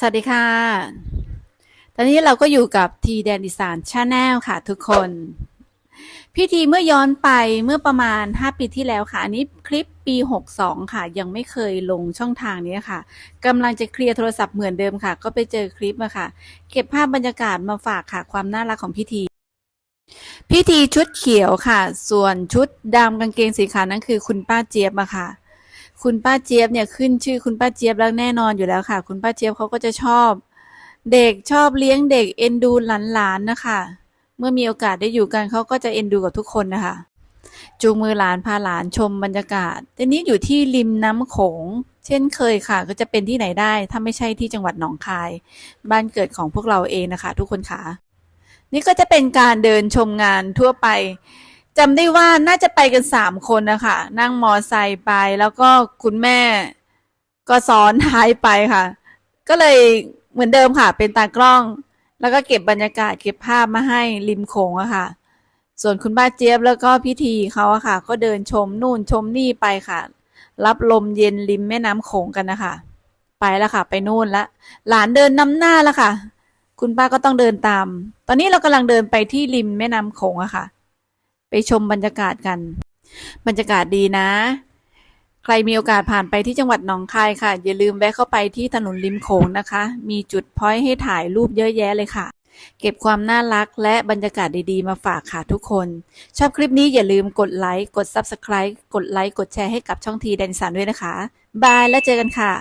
สวัสดีค่ะ ตอนนี้เราก็อยู่กับทีแดนดิสานชาแนลค่ะทุกคน พิธีเมื่อย้อนไปเมื่อประมาณ 5 ปีที่แล้วค่ะ อันนี้คลิปปี 62 ค่ะ ยังไม่เคยลงช่องทางนี้ค่ะกำลังจะเคลียร์โทรศัพท์เหมือนเดิมค่ะ ก็ไปเจอคลิปมาค่ะ เก็บภาพบรรยากาศมาฝากค่ะ ความน่ารักของพิธีพิธีชุดเขียวค่ะ ส่วนชุดดำกางเกงสีขาวนั่นคือคุณป้าเจี๊ยบอะค่ะ คุณป้าเจี๊ยบเนี่ยขึ้นชื่อคุณป้าเจี๊ยบแล้วแน่นอนอยู่แล้วค่ะ คุณป้าเจี๊ยบเขาก็จะชอบ เด็กชอบเลี้ยงเด็กเอ็นดูหลานๆนะคะเมื่อมีโอกาสได้อยู่กันเขาก็จะเอ็นดูกับทุกคนนะคะจูงมือหลานพาหลานชมบรรยากาศทีนี้อยู่ที่ริมน้ำโขง เช่นเคยค่ะ ก็จะเป็นที่ไหนได้ ถ้าไม่ใช่ที่จังหวัดหนองคาย บ้านเกิดของพวกเราเองนะคะ ทุกคนค่ะ นี่ก็จะเป็นการเดินชมงานทั่วไป จำได้ว่าน่าจะไปกันสามคนนะคะนั่งมอไซค์ไปแล้วก็คุณแม่ก็ซ้อนท้ายไปค่ะ ก็เลยเหมือนเดิมค่ะ เป็นตากล้อง แล้วก็เก็บบรรยากาศเก็บภาพมาให้ริมโขงอะค่ะ ส่วนคุณป้าเจี๊ยบแล้วก็พิธีเขาอะค่ะ ก็เดินชมนู่นชมนี่ไปค่ะ รับลมเย็นริมแม่น้ำโขงกันนะคะไปแล้วค่ะ ไปนู่นละ หลานเดินนำหน้าแล้วค่ะ คุณป้าก็ต้องเดินตาม ตอนนี้เรากำลังเดินไปที่ริมแม่น้ำโขงอะค่ะ ไปชมบรรยากาศกัน บรรยากาศดีนะ ใครมีโอกาสผ่านไปที่จังหวัดหนองคายค่ะ อย่าลืมแวะเข้าไปที่ถนนริมโขงนะคะ มีจุดพอยต์ให้ถ่ายรูปเยอะแยะเลยค่ะ เก็บความน่ารักและบรรยากาศดีๆ มาฝากค่ะทุกคน ชอบคลิปนี้อย่าลืมกดไลค์กด Subscribe กดไลค์กดแชร์ให้กับช่องทีแดนสันด้วยนะคะ บายแล้วเจอกันค่ะ